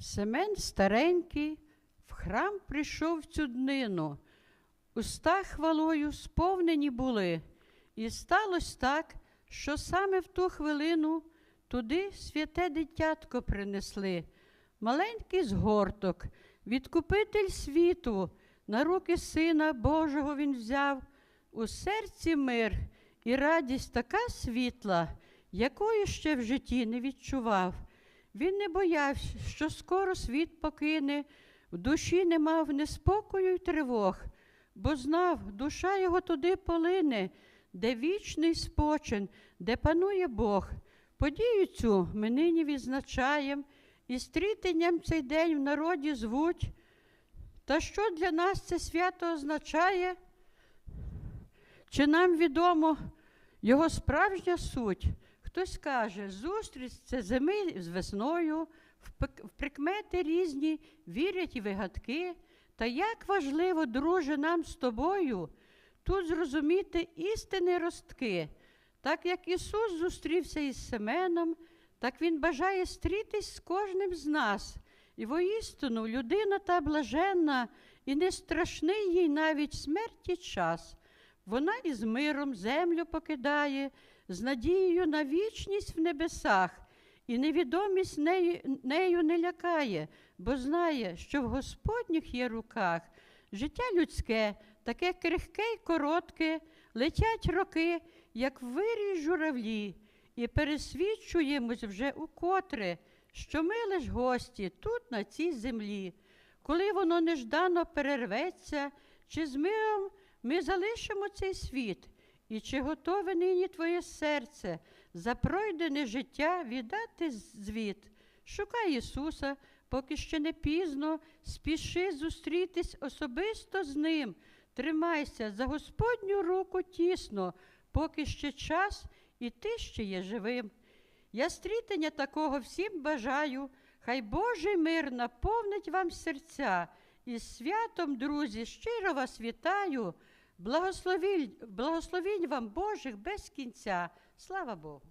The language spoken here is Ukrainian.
Семен старенький в храм прийшов в цю днину. Уста хвалою сповнені були, і сталося так, що саме в ту хвилину туди святе дитятко принесли, маленький згорток, відкупитель світу, на руки Сина Божого він взяв, у серці мир і радість така світла, якої ще в житті не відчував. Він не боявся, що скоро світ покине, в душі не мав неспокою й тривог, бо знав, душа його туди полине, де вічний спочин, де панує Бог. Подію цю ми нині відзначаємо, і стрітенням цей день в народі звуть. Та що для нас це свято означає? Чи нам відомо його справжня суть? Хтось каже, зустріч це зими з весною, в прикмети різні вірять і вигадки. Та як важливо, друже, нам з тобою тут зрозуміти істини ростки. Так як Ісус зустрівся із Семеном, так Він бажає стрітись з кожним з нас. І воістину людина та блаженна, і не страшний їй навіть смерті час. Вона із миром землю покидає, з надією на вічність в небесах, і невідомість нею, нею не лякає, бо знає, що в Господніх є руках. Життя людське, таке крихке й коротке, летять роки, як вирій журавлі, і пересвідчуємось вже укотре, що ми лиш гості тут, на цій землі. Коли воно неждано перерветься, чи з миром ми залишимо цей світ, і чи готове нині твоє серце за пройдене життя віддати звіт? Шукай Ісуса, поки ще не пізно, спіши зустрітись особисто з Ним. Тримайся за Господню руку тісно, поки ще час, і ти ще є живим. Я стрітення такого всім бажаю, хай Божий мир наповнить вам серця. І святом, друзі, щиро вас вітаю. Благословінь, благословінь вам Божих без кінця. Слава Богу!